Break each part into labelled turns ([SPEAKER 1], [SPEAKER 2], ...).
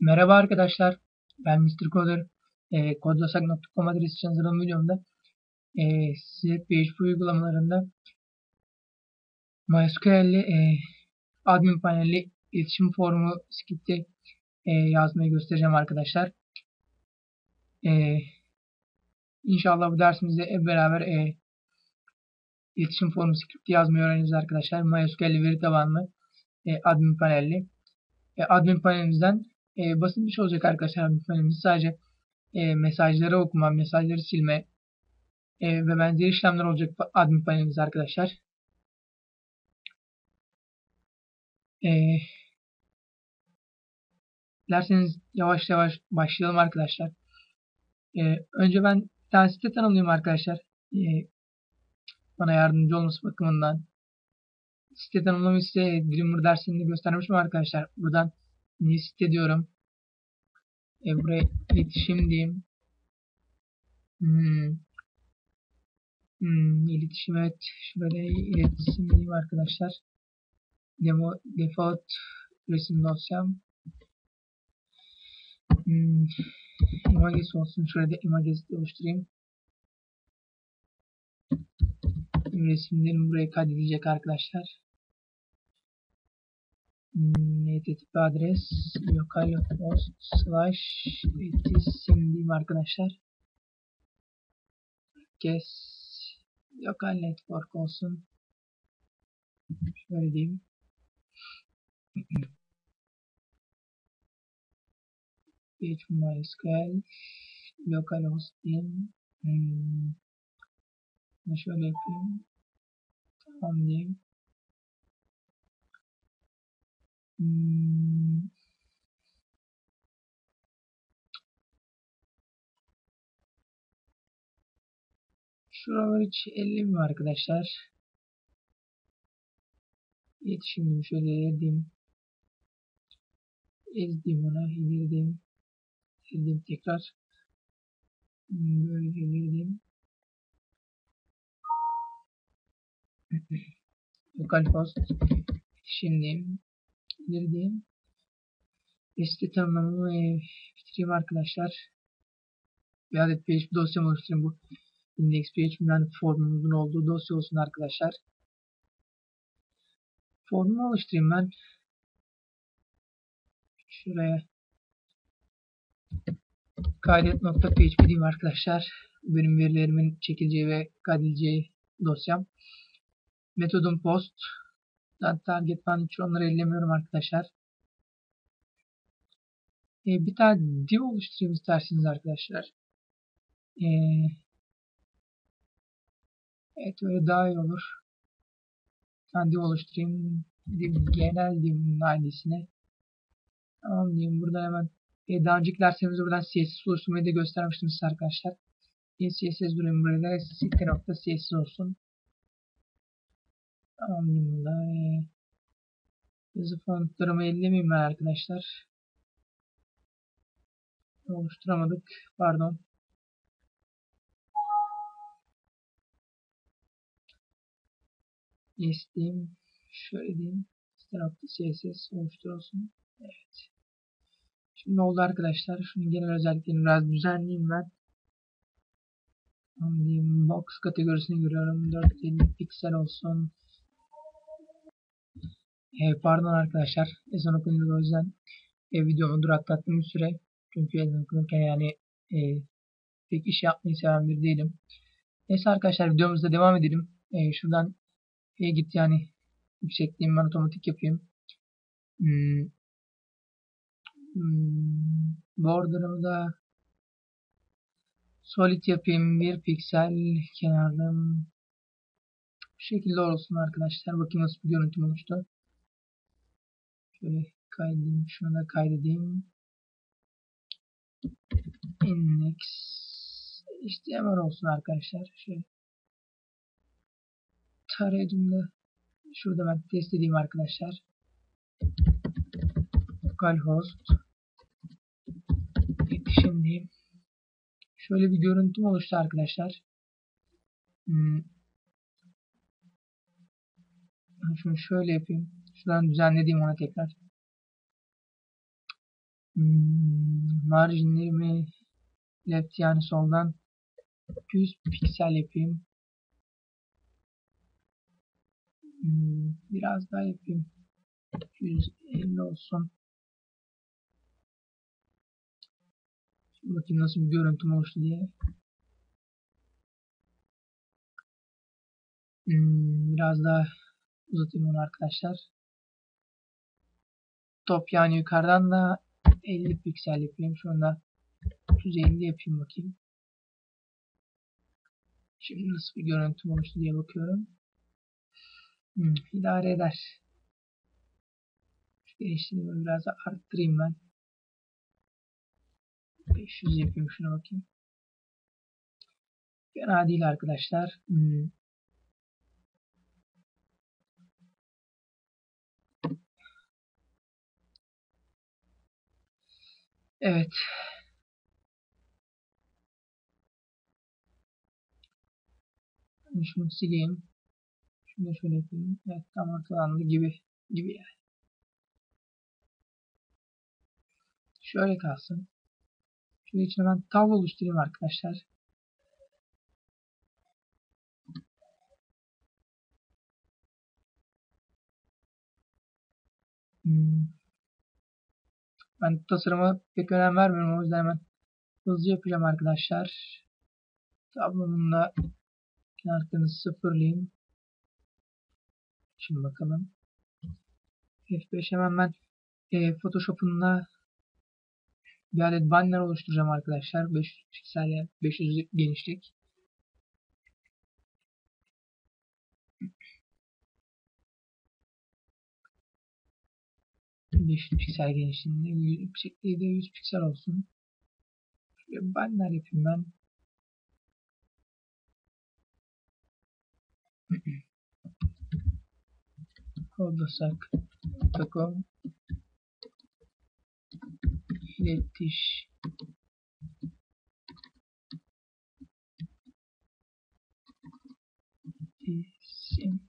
[SPEAKER 1] Merhaba arkadaşlar, ben Mr. Coder. E, Kodlasak.com adresi için hazırladığım videomda e, size PHP uygulamalarında MySQL'li e, admin paneli iletişim formu skripti e, yazmayı göstereceğim arkadaşlar. E, inşallah bu dersimizde hep beraber e, iletişim formu skripti yazmayı öğreneceğiz arkadaşlar. MySQL'li veri tabanlı e, admin panelli. E, admin panelimizden e, basit bir şey olacak arkadaşlar panelimiz. Sadece e, mesajları okuma, mesajları silme e, ve benzeri işlemler olacak admin panelimiz arkadaşlar. E, dilerseniz yavaş yavaş başlayalım arkadaşlar. E, önce ben bir tane site tanımlayayım arkadaşlar. E, bana yardımcı olması bakımından. Site tanımlamayı size Dreamer dersinde göstermişim arkadaşlar. Buradan new site diyorum. E, buraya iletişim diyeyim. Hmm. Hmm, iletişim evet. Şurada iletişim diyeyim arkadaşlar. Demo, default resim dosyam. Hmm. Images olsun. Şurada images oluşturayım. Resimlerim buraya kaydedilecek arkadaşlar. HTTP adres localhost slash diyeyim arkadaşlar. Kes lokal network olsun. Şöyle diyeyim. PHP localhost diyeyim. Hmm. Şöyle yapayım. Tamam diyeyim. Hmm. Şuralar hiç 50 mi arkadaşlar? Yetişim şöyle yedim. Ezdim ona, indirdim. Ezdim tekrar. Böyle indirdim. Lokal host. Şimdi indirdim. Liste tanımlamamı e, bitireyim arkadaşlar. Bir adet PHP dosyamı oluşturayım bu. Index.php yani formumuzun olduğu dosya olsun arkadaşlar. Formumu oluşturayım ben. Şuraya kaydet.php diyeyim arkadaşlar. Benim verilerimin çekileceği ve kaydedileceği dosyam. Metodum post. Target ben hiç onları ellemiyorum arkadaşlar. Ee, bir tane div oluşturayım isterseniz arkadaşlar. Ee, evet öyle daha iyi olur. Ben div oluşturayım. Div, genel div'in ID'sine. Tamam diyeyim. Buradan hemen e, daha önceki dersimizde buradan CSS oluşturmayı da göstermiştim size arkadaşlar. E, CSS durayım burada. Site.css olsun. Burada. E, yazı fontlarımı ellemeyeyim ben arkadaşlar. Oluşturamadık. Pardon. Yes diyeyim. Şöyle diyeyim. CSS oluştur olsun. Evet. Şimdi oldu arkadaşlar. Şunun genel özelliklerini biraz düzenleyeyim ben. Diyeyim, box kategorisini görüyorum. 450 piksel olsun. E, pardon arkadaşlar. Ezan okundu o yüzden e, videomu duraklattım bir süre. Çünkü ezan okunurken yani e, pek iş yapmayı seven bir değilim. Neyse arkadaşlar videomuzda devam edelim. E, şuradan e, git yani yüksekliğimi ben otomatik yapayım. Hmm. Hmm. Border'ımı da solid yapayım. Bir piksel kenarım. Bu şekilde olsun arkadaşlar. Bakayım nasıl bir görüntüm oluştu. Şöyle kaydedeyim. Şunu da kaydedeyim. Index HTML olsun arkadaşlar. Şöyle tarayıcımda şurada ben test edeyim arkadaşlar. Localhost şimdi şöyle bir görüntüm oluştu arkadaşlar. Hmm. Şunu şöyle yapayım. Şuradan düzenlediğim ona tekrar. Hmm, marjinlerimi left yani soldan 100 piksel yapayım. Hmm, biraz daha yapayım. 150 olsun. Şimdi bakayım nasıl bir görüntüm oluştu diye. Hmm, biraz daha uzatayım onu arkadaşlar. Top yani yukarıdan da 50 piksel yapayım. Şu anda 350 yapayım bakayım. Şimdi nasıl bir görüntü oluştu diye bakıyorum. Hmm, idare eder. Şu genişliğimi biraz da arttırayım ben. 500 yapayım şuna bakayım. Fena değil arkadaşlar. Hmm. Evet. Şunu sileyim. Şunu şöyle yapayım. Evet tam ortalandı gibi. Gibi yani. Şöyle kalsın. Şunun içine ben tablo oluşturayım arkadaşlar. Hmm. Ben tasarıma pek önem vermiyorum. O yüzden hemen hızlı yapacağım arkadaşlar. Tablomun da kenarlarını sıfırlayayım. Şimdi bakalım. F5 hemen ben e, Photoshop'un bir adet banner oluşturacağım arkadaşlar. 500 piksel 500 genişlik. Beş piksel genişliğinde yüksekliği de 100 piksel olsun. Şöyle banner yapayım ben. Kodasak.com iletiş isim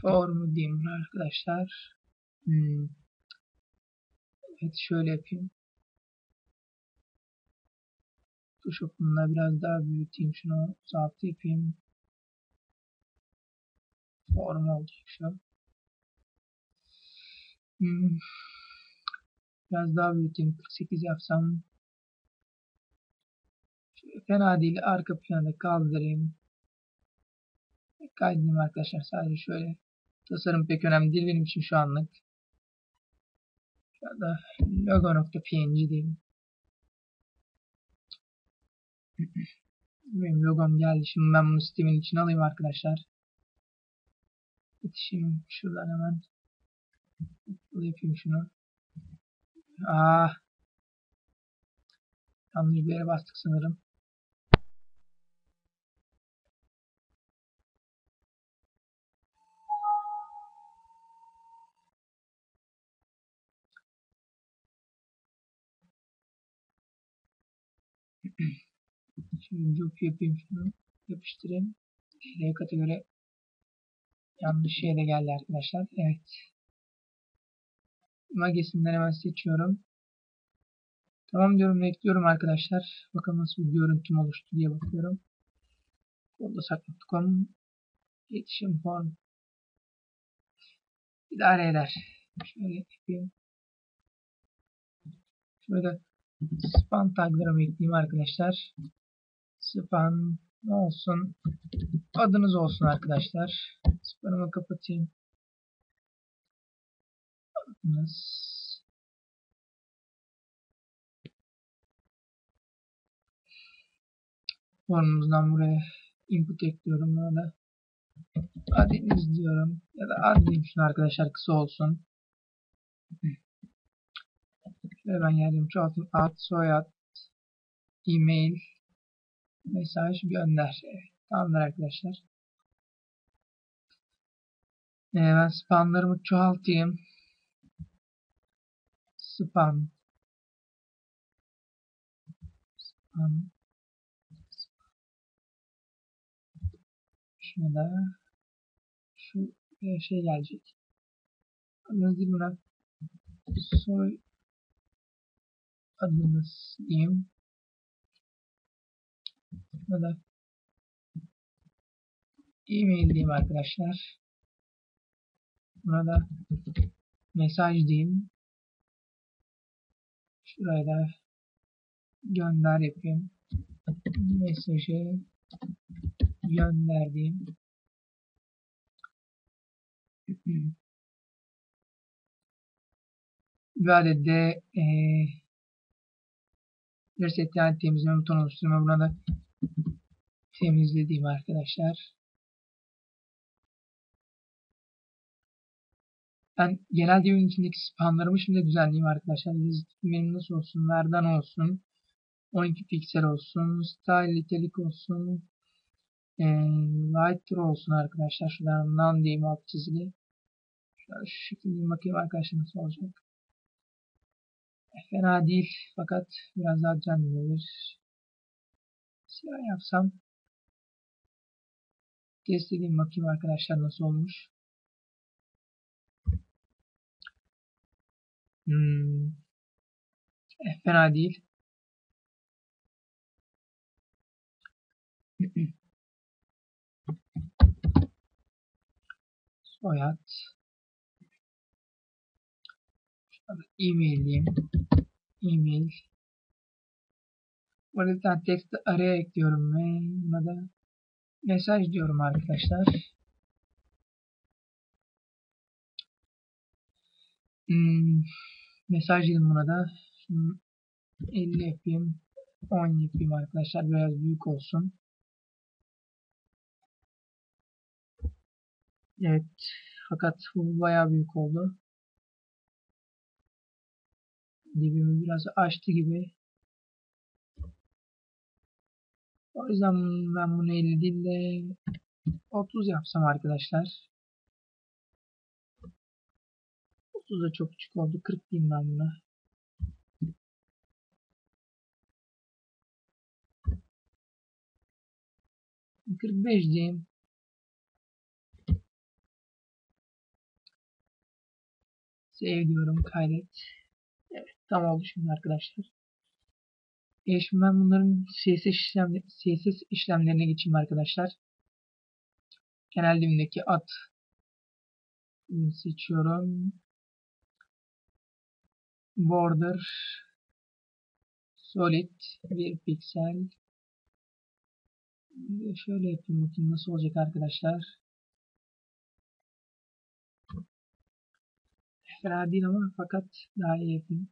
[SPEAKER 1] formu diyeyim arkadaşlar. Hmm. Evet şöyle yapayım. Photoshop'umla biraz daha büyüteyim şunu. Sağ yapayım. Form olacak şu. Hmm. Biraz daha büyüteyim. 48 yapsam. Şöyle fena değil. Arka planı kaldırayım. Kaydedeyim arkadaşlar. Sadece şöyle. Tasarım pek önemli değil benim için şu anlık. Ya da logo.png diyeyim. Benim logom geldi. Şimdi ben bunu sistemin içine alayım arkadaşlar. Yetişeyim şuradan hemen. Yapayım şunu. Ah. Yanlış bir yere bastık sanırım. Şimdi loop yapayım şunu. Yapıştırayım. Layıkata göre yanlış şeye de geldi arkadaşlar. Evet. Magesinden hemen seçiyorum. Tamam diyorum ve ekliyorum arkadaşlar. Bakalım nasıl bir görüntüm oluştu diye bakıyorum. Kodasak.com iletişim form idare eder. Şöyle yapayım. Şöyle span taglarımı ekleyeyim arkadaşlar. Span ne olsun? Adınız olsun arkadaşlar. Spanımı kapatayım. Adınız formumuzdan buraya input ekliyorum böyle. Adınız diyorum. Ya da ad diyeyim şunu arkadaşlar kısa olsun. Şöyle ben geldim çoğaltım ad, soyad, e-mail, mesaj gönder. Evet, tamamdır arkadaşlar. Ee, ben spamlarımı çoğaltayım. Spam. Spam. Şuna şu şey gelecek. Anladınız değil? Soy adımız diyeyim. Burada e-mail diyeyim arkadaşlar. Burada mesaj diyeyim. Şuraya da gönder yapayım. Mesajı gönder diyeyim. Bir adet de e, reset yani temizleme butonu oluşturma. Buna da temizlediğim arkadaşlar. Ben genel DB'nin içindeki spanlarımı şimdi düzenleyeyim arkadaşlar. Benim nasıl olsun? Verdan olsun. 12 piksel olsun. Style italic olsun. E, lighter olsun arkadaşlar. Şuradan non diyeyim alt çizili. Şöyle şu şekilde bakayım arkadaşlar nasıl olacak. Fena değil fakat biraz daha düzenlenebilir. Siyah yapsam test edeyim bakayım arkadaşlar nasıl olmuş. Hmm. Eh, fena değil. Soyad. E-mail diyeyim. E-mail. Bir tane text araya ekliyorum ve buna da mesaj diyorum arkadaşlar. Hmm, mesaj dedim buna da. Şimdi 50 yapayım. 10 yapayım arkadaşlar. Biraz büyük olsun. Evet. Fakat bu bayağı büyük oldu. Dibimi biraz açtı gibi. O yüzden ben bunu 50 değil de 30 yapsam arkadaşlar. 30 da çok küçük oldu. 40 diyeyim ben buna. Kırk beş diyeyim. Save diyorum. Kaydet. Evet. Tam oldu şimdi arkadaşlar. E şimdi ben bunların CSS, işlem, CSS işlemlerine geçeyim arkadaşlar. Genel dilimdeki at seçiyorum. Border solid bir piksel şöyle yapayım bakayım nasıl olacak arkadaşlar. Fena değil ama fakat daha iyi yapayım.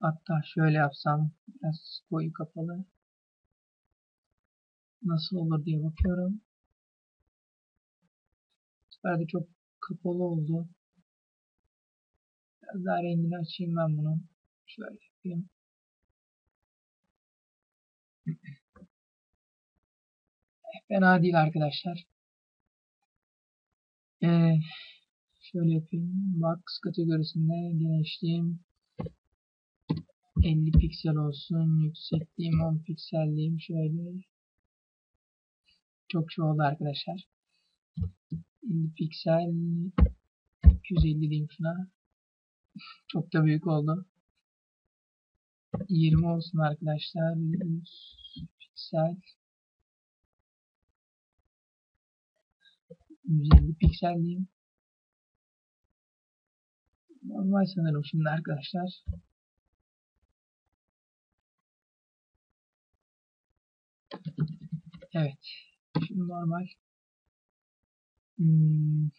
[SPEAKER 1] Hatta şöyle yapsam biraz koyu kapalı. Nasıl olur diye bakıyorum. Bu de çok kapalı oldu. Biraz daha rengini açayım ben bunu. Şöyle yapayım. Fena değil arkadaşlar. Ee, şöyle yapayım. Box kategorisinde genişliğim 50 piksel olsun. Yüksekliğim 10 piksel diyeyim. Şöyle. Çok şey oldu arkadaşlar. 50 piksel 250 diyeyim şuna. Çok da büyük oldu. 20 olsun arkadaşlar. 100 piksel 150 piksel diyeyim. Normal sanırım şimdi arkadaşlar. Evet. Şimdi normal. Hmm.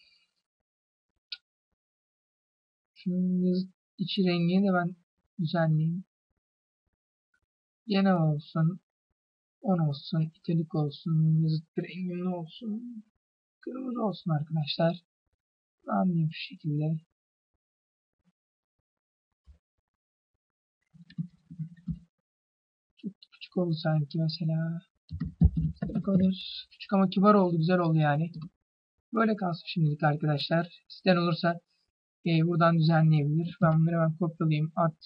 [SPEAKER 1] Şunun içi rengini de ben düzenleyeyim. Genel olsun. 10 olsun. italik olsun. Yazıt bir rengimli olsun. Kırmızı olsun arkadaşlar. Anlayayım şu şekilde. Çok küçük oldu sanki mesela. Ne kadar küçük ama kibar oldu. Güzel oldu yani. Böyle kalsın şimdilik arkadaşlar. İsteyen olursa e, buradan düzenleyebilir. Ben bunları hemen kopyalayayım. At.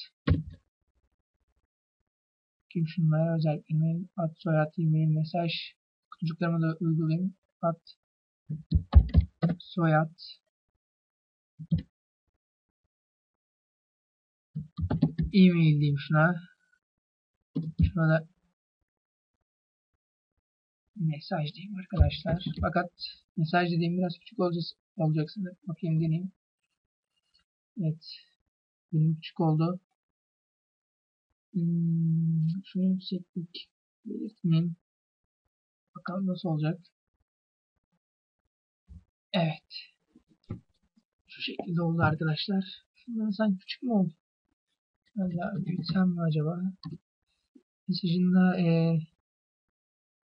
[SPEAKER 1] Kim şunlara özelliklerimi at soyad e-mail mesaj kutucuklarımı da uygulayayım. At soyad e-mail diyeyim şuna. Şuna da mesaj diyeyim arkadaşlar. Fakat mesaj dediğim biraz küçük olacak, olacak sanırım. Bakayım deneyeyim. Evet. Benim küçük oldu. Hmm, şunu yükseklik belirtmeyeyim. Bakalım nasıl olacak. Evet. Şu şekilde oldu arkadaşlar. Şundan sanki küçük mü oldu? Daha büyütsem mi acaba? Mesajında e,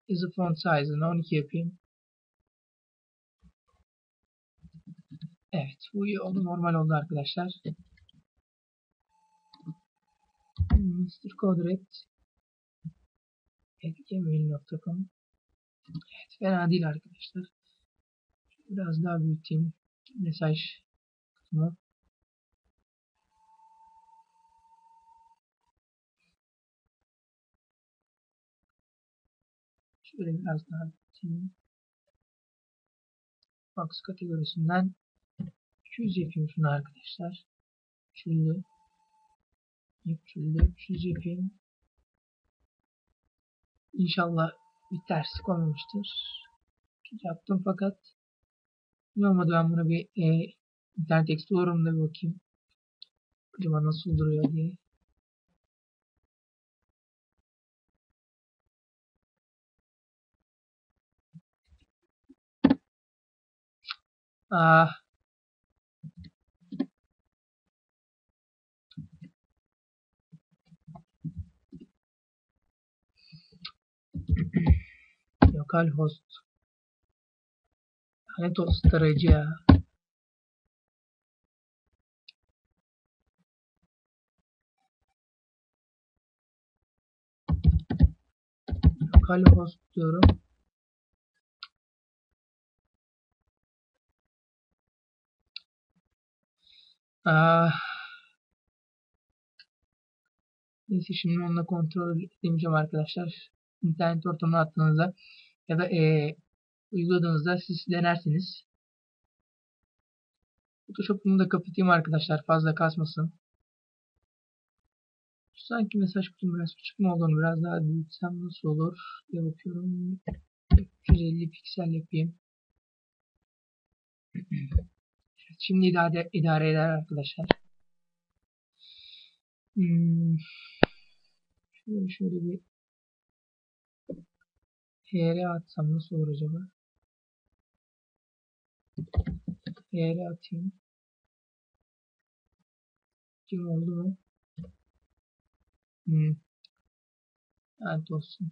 [SPEAKER 1] yazı font size'ını 12 yapayım. Evet. Bu iyi oldu. Normal oldu arkadaşlar. Mr. Codred gmail.com Evet. Fena değil arkadaşlar. Biraz daha büyüteyim. Mesaj kısmı. Şöyle biraz daha büyüteyim. Box kategorisinden 200 yapayım şunu arkadaşlar. Üçlü. Üçlü. 300 yapayım. İnşallah bir terslik olmamıştır. Yaptım fakat ne olmadı ben buna bir e, internet explorer'ımda bir bakayım. Acaba nasıl duruyor diye. Ah. Lokal host. Lanet olsun tarayıcı host diyorum. Ah. Neyse şimdi onunla kontrol edemeyeceğim arkadaşlar. İnternet ortamına attığınızda ya da e, uyguladığınızda siz denersiniz. Photoshop'umu da kapatayım arkadaşlar fazla kasmasın. Sanki mesaj kutum biraz küçük mü olduğunu biraz daha büyütsem nasıl olur diye bakıyorum. 350 piksel yapayım. Şimdi idare, idare eder arkadaşlar. Hmm. Şöyle, bir HR atsam nasıl olur acaba? HR atayım. Kim oldu mu? Hmm. Evet olsun.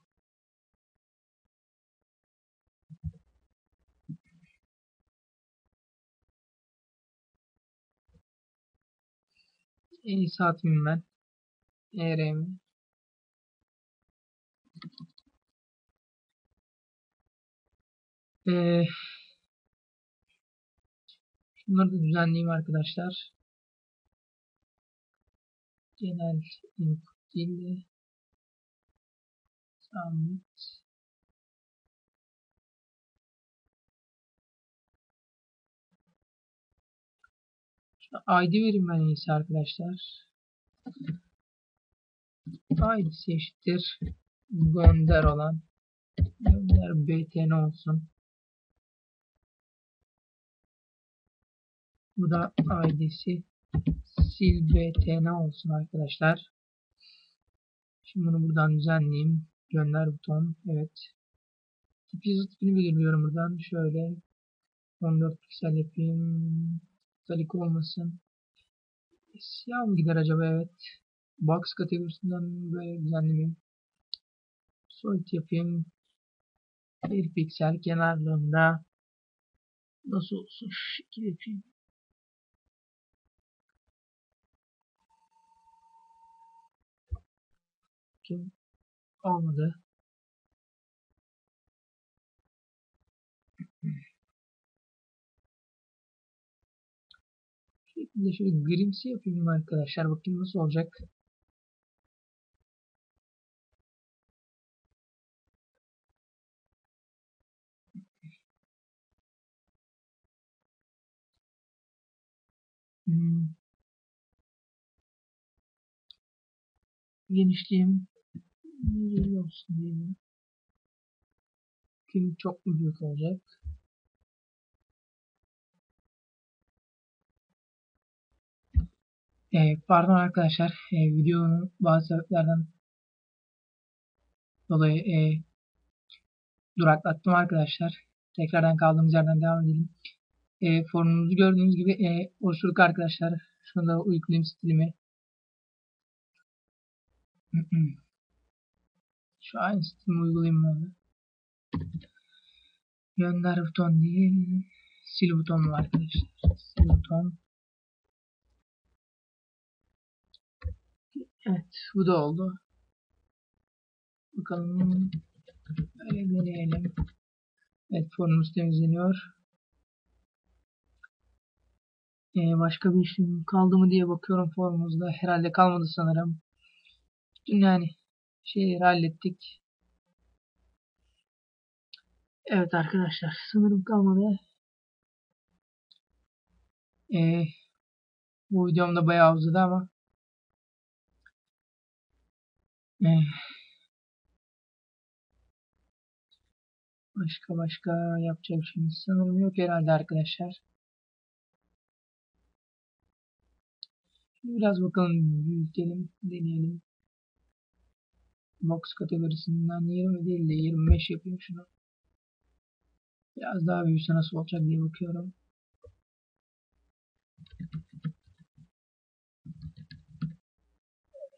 [SPEAKER 1] En iyisi ben. ERM. Ee, şunları da düzenleyeyim arkadaşlar. Genel input değil de submit ID vereyim ben iyisi arkadaşlar. ID'si eşittir. Gönder olan. Gönder btn olsun. Bu da ID'si sil btn olsun arkadaşlar. Şimdi bunu buradan düzenleyeyim. Gönder buton. Evet. Tip yazı tipini belirliyorum buradan. Şöyle 14 piksel yapayım. Talik olmasın. Siyah mı gider acaba? Evet. Box kategorisinden böyle düzenlemeyeyim. Solid yapayım. Bir piksel kenarlarında nasıl olsun şekil yapayım. Bakayım. Olmadı. Şekilde şöyle grimsi yapayım arkadaşlar. Bakayım nasıl olacak. Hmm. genişliğim 150 olsun diyelim. Kim çok büyük olacak? Ee, pardon arkadaşlar, e, videonun bazı sebeplerden dolayı e, duraklattım arkadaşlar. Tekrardan kaldığımız yerden devam edelim. E, forumunuzu gördüğünüz gibi e, oluşturduk arkadaşlar. Şunu da uygulayayım stilimi. Şu aynı stilimi uygulayayım mı? Gönder buton değil. Sil buton var arkadaşlar. Sil buton. Evet bu da oldu. Bakalım. Böyle deneyelim. Evet formumuz temizleniyor. Ee, başka bir işim kaldı mı diye bakıyorum formumuzda. Herhalde kalmadı sanırım. Yani şeyleri hallettik. Evet arkadaşlar sanırım kalmadı. Ee, bu videomda bayağı uzadı ama başka başka yapacak bir şeyimiz sanırım yok herhalde arkadaşlar. Biraz bakalım büyütelim, deneyelim. Box kategorisinden 20 değil de 25 yapayım şunu. Biraz daha büyüse nasıl olacak diye bakıyorum.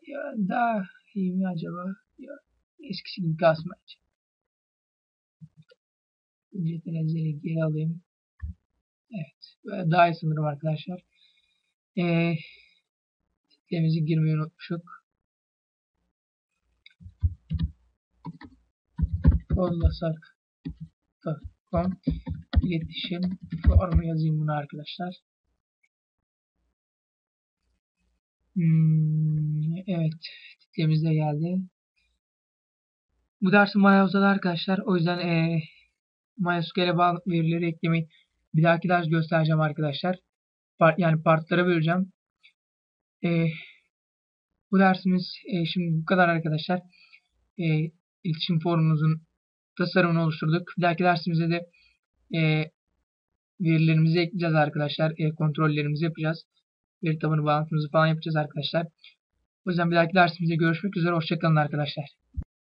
[SPEAKER 1] Ya daha iyi mi acaba? Ya eskisi gibi kasmayacak. Ücret enerjileri geri alayım. Evet. Böyle daha iyi sanırım arkadaşlar. Ee, titremizi girmeyi unutmuşuk. Kodlasak.com iletişim formu yazayım bunu arkadaşlar. Hmm, evet. Titremiz de geldi. Bu dersim bayağı uzadı arkadaşlar. O yüzden e, MySQL'e bağlı verileri eklemeyi bir dahaki ders göstereceğim arkadaşlar. Part, yani partlara böleceğim. E, bu dersimiz e, şimdi bu kadar arkadaşlar. E, iletişim forumumuzun tasarımını oluşturduk. Bir dahaki dersimizde de e, verilerimizi ekleyeceğiz arkadaşlar. E, kontrollerimizi yapacağız. Veri tabanı bağlantımızı falan yapacağız arkadaşlar. O yüzden bir dahaki dersimizde görüşmek üzere. Hoşçakalın arkadaşlar.